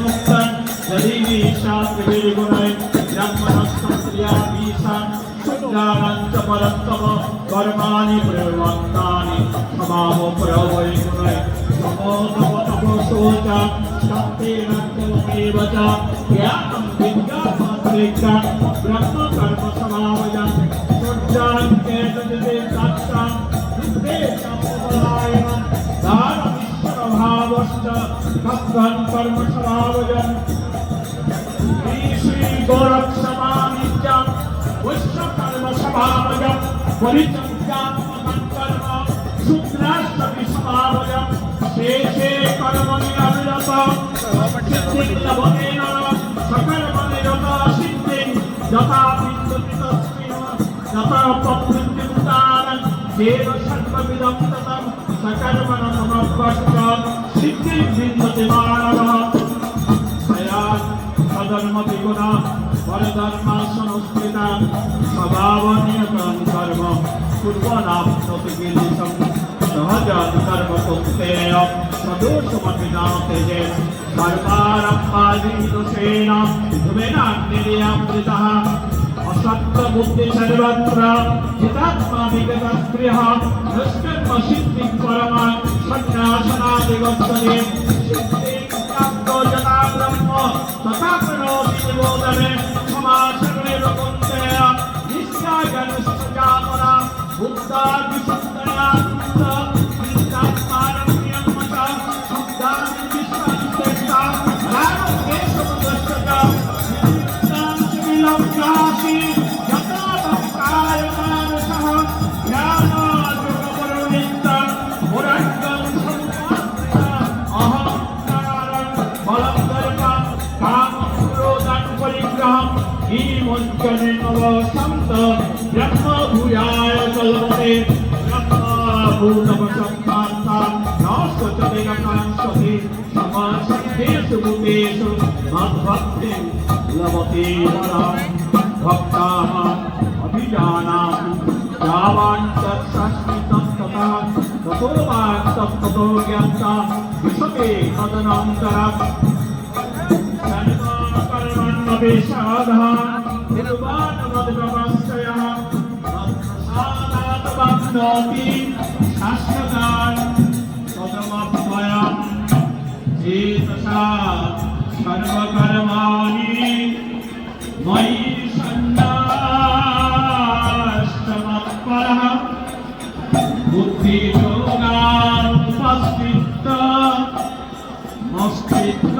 मुक्तन यदि शास्त्रविर्गुणै ब्रह्मणस्त्रियाभीषान् शुद्धानञ्च परत्तम कर्माणि प्रवर्तानि समाहो प्रवै गुणै समोदवतपोषोच शक्तेन तमेव च ज्ञातं विद्यामात्रेकं ब्रह्म कर्म समावयं शुद्धान्ते तदिते तत्तं विद्ये सम्पदायनं दानमीश्वरभावश्च भक्तं कर्म समावयन् श्री श्री गोरक्षमानित्यं विश्वकर्म समावयं परिचर्यात्मकं कर्म शुद्राष्टमि समावयं शेषे कर्मणि अविरतं सिद्धिं लभते नरं सकर्मनिरता सिद्धिं यथा विन्दति तस्मिन् यथा प्रवृत्तिमुदानं देव सर्वविदं ततं सकर्मण अधर्मति गुणा परधर्मासंस्कृता स्वभावनियतं कर्म कुर्वनां प्रतिगिलितं सहजान् कर्म कुक्तेन सदोषमपि नामतेजे सर्वारम्भादिदोषेण धुमेनाग्निर्यामृतः বুদ্ধি সর্বত্রা চিতাত্মা বিগতস্পৃহ দুষ্কর্ম সিদ্ধি পরমা সন্ন্যাসনা দিগস্তরে সিদ্ধি প্রাপ্ত জনা নিশ্চয় বুদ্ধা বিশুদ্ধয়া कामक्रोधं परिग्रहं हीमञ्चने नव सन्त ब्रह्मभूयाय कल्पते ब्रह्मभूतवसम्पान्ता नास्वचदेककांक्षते समासङ्गेषु भूतेषु मद्भक्तिं लभते वरं भक्ताः अभिजानाति यावान् तत्सस्मितं तथा ततो वाक्तं ततो ज्ञाता विशते तदनन्तरम् सर्वकर्मण्यपेशादः निर्वाणमद्प्रवश्चयः तत्प्रसादात् वाप्नोति शाश्वतान् पदमद्वयम् चेतसा सर्वकर्माणि मयि सन्न्यास्तमत्परः बुद्धियोगानुपस्थित मस्तिष्क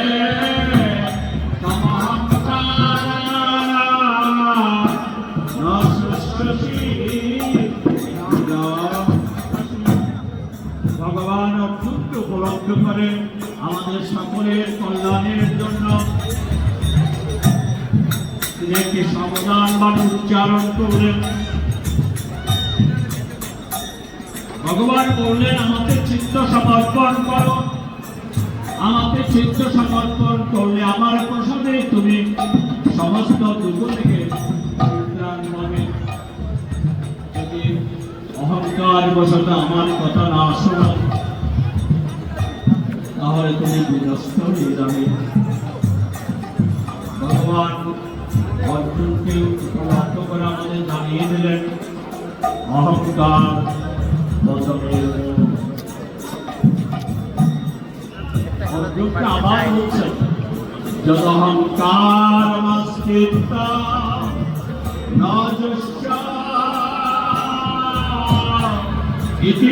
সকলের কল্যাণের জন্য একটি সাবধান বাণী উচ্চারণ করলেন। ভগবান বললেন, আমাকে চিত্ত সমর্পণ করো। আমাকে চিত্ত সমর্পণ করলে আমার প্রসাদে তুমি সমস্ত দুঃখ থেকে অহংকার বশত আমার কথা না শোনো। তাহলে তুমি বিনষ্ট হয়ে যাবে। ভগবান অর্জুনকে উপলব্ধ করে আমাদের জানিয়ে দিলেন, অহংকার অর্জুনকে আবার বলছেন যদহংকার মস্কিত রাজস্য ইতি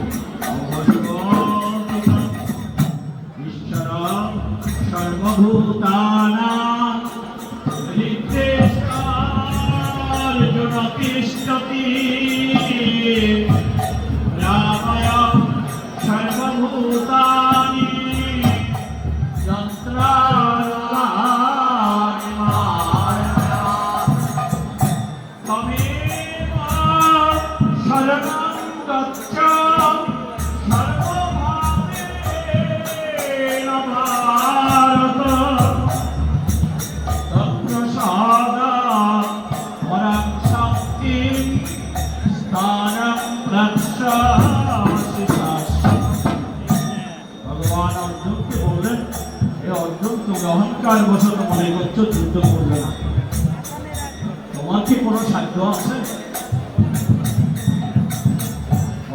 Vamos.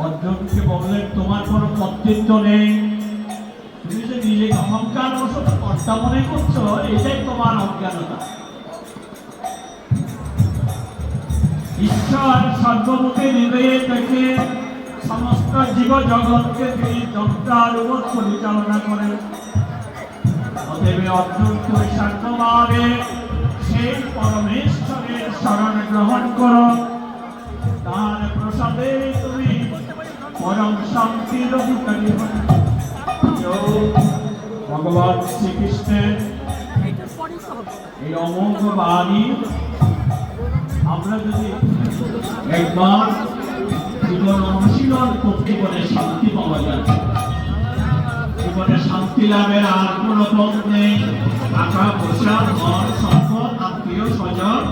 অর্জুনকে বললেন, তোমার কোনো কর্তৃত্ব নেই। তুমি যে নিজে অহংকার বশত কর্তা মনে করছ, এটাই তোমার অজ্ঞানতা। ঈশ্বর সর্বমুখে হৃদয়ে থেকে সমস্ত জীব জগৎকে তিনি যন্ত্রার উপর পরিচালনা করেন। অতএব অর্জুন তুমি শান্তভাবে সেই পরমেশ্বরের শরণ গ্রহণ করো তার প্রসাদে পরম হবে জয় ভগবান শ্রীকৃষ্ণের এই অমোঘ বাণী। আমরা যদি একবার জীবন অনুশীলন করতে পারে শান্তি পাওয়া যায়। জীবনে শান্তি লাভের আর কোনো পথ নেই। টাকা, পয়সা, ধন, সম্পদ, আত্মীয়, স্বজন,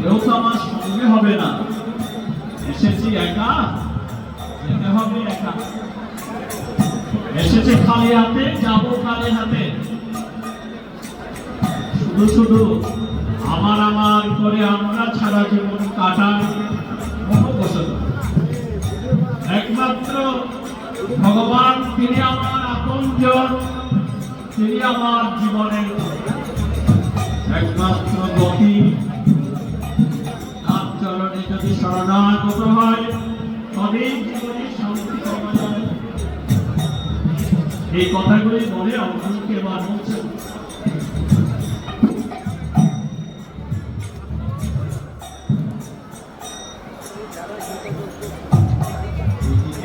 কেউ তো আমার সঙ্গে হবে না। এসেছি একা। এসেছে খালি হাতে, যাব খালি হাতে। শুধু শুধু আমার আমার করে আমরা ছাড়া জীবন কাটার একমাত্র ভগবান, তিনি আমার আপনজন, তিনি আমার জীবনের একমাত্র গতি। তার চরণে যদি শরণাগত হয়, তবেই এই কথাগুলি বলে অর্জুনকে এবার বলছেন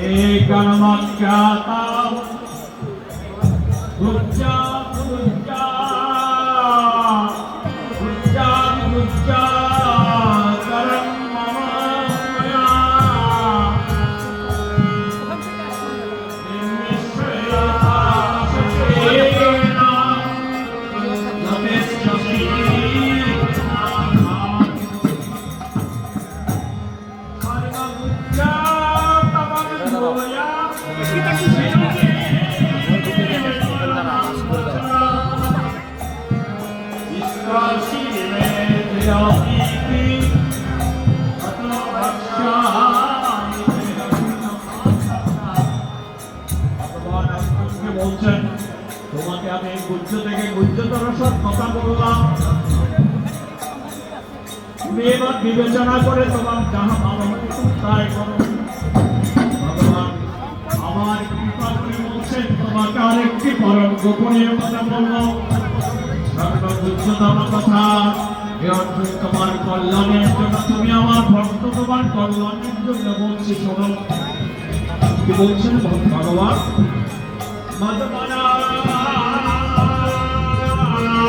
एकमज्ञाता गुज्जा गुज्जा গুজ্জ থেকে গুজ্জতর সব কথা বললাম। তুমি এবার বিবেচনা করে তোমার যাহা ভালো তাই করো। ভগবান, আমার কৃপা করে বলছেন, তোমাকে আরেকটি পরম গোপনীয় কথা বলব। সর্বগুচ্ছতম কথা তোমার কল্যাণের জন্য তুমি আমার ভক্ত, তোমার কল্যাণের জন্য বলছি, শোনো। কি বলছেন ভগবান? মদমনা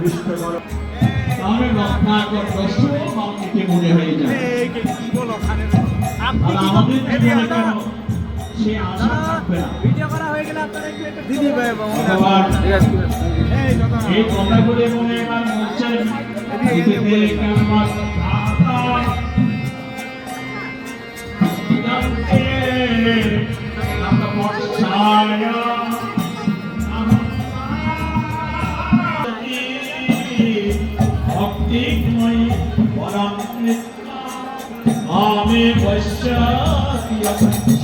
আমাদের মন নিবিষ্ট করো তাহলে রত্নাকর দস্যু মামনিকে মনে হয়ে। যায় আমাদের 멋있어